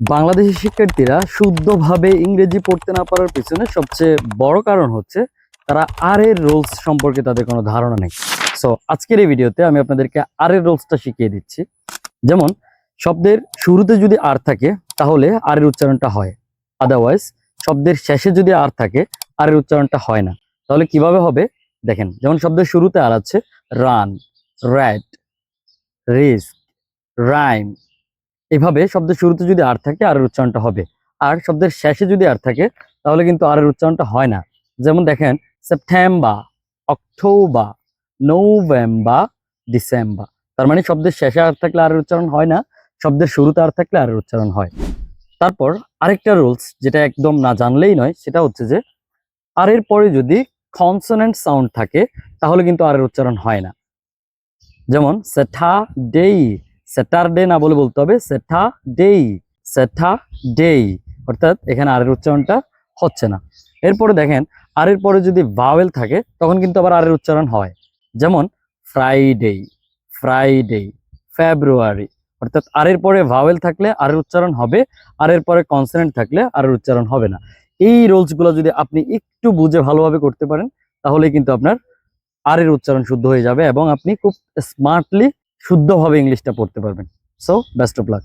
বাংলাদেশি শিক্ষার্থীরা শুদ্ধভাবে ইংরেজি পড়তে না পারার পিছনে সবচেয়ে বড় কারণ হচ্ছে তারা আর এর রোলস সম্পর্কে তাদের কোনো ধারণা নেই। সো আজকের এই ভিডিওতে আমি আপনাদেরকে আর এর রোলসটা শিখিয়ে দিচ্ছি। যেমন, শব্দের শুরুতে যদি আর থাকে, তাহলে আর এর উচ্চারণটা হয়। আদারওয়াইজ শব্দের শেষে যদি আর থাকে আর এর উচ্চারণটা হয় না। তাহলে কীভাবে হবে? দেখেন, যেমন শব্দের শুরুতে আর আছে রান র্যাট রিস্ক রাইম এভাবে শব্দের শুরুতে যদি আর থাকে, আর উচ্চারণটা হবে। আর শব্দের শেষে যদি আর থাকে, তাহলে কিন্তু আর উচ্চারণটা হয় না। যেমন দেখেন সেপ্টেম্বর অক্টোবর নভেম্বর ডিসেম্বর তার মানে শব্দের শেষে আর থাকলে আর উচ্চারণ হয় না, শব্দের শুরুতে আর থাকলে আর উচ্চারণ হয়। তারপর আরেকটা রুলস, যেটা একদম না জানলেই নয়, সেটা হচ্ছে যে, আর এর পরে যদি কনসোনেন্ট সাউন্ড থাকে, তাহলে কিন্তু আর উচ্চারণ হয় না। যেমন সেঠা ডেই স্যাটারডে না বলে বলতে হবে সেঠা ডেই সেঠা ডেই। অর্থাৎ এখানে আর এর উচ্চারণটা হচ্ছে না। এরপরে দেখেন, আর এর পরে যদি ভাওয়েল থাকে, তখন কিন্তু আবার আর এর উচ্চারণ হয়। যেমন ফ্রাইডে ফ্রাইডে ফেব্রুয়ারি অর্থাৎ আরের পরে ভাওয়েল থাকলে আরের উচ্চারণ হবে, আর এর পরে কনসোনেন্ট থাকলে আরের উচ্চারণ হবে না। এই রোলসগুলো যদি আপনি একটু বুঝে ভালোভাবে করতে পারেন তাহলে কিন্তু আপনার আর এর উচ্চারণ শুদ্ধ হয়ে যাবে এবং আপনি খুব স্মার্টলি শুদ্ধভাবে ইংলিশটা পড়তে পারবেন। So best of luck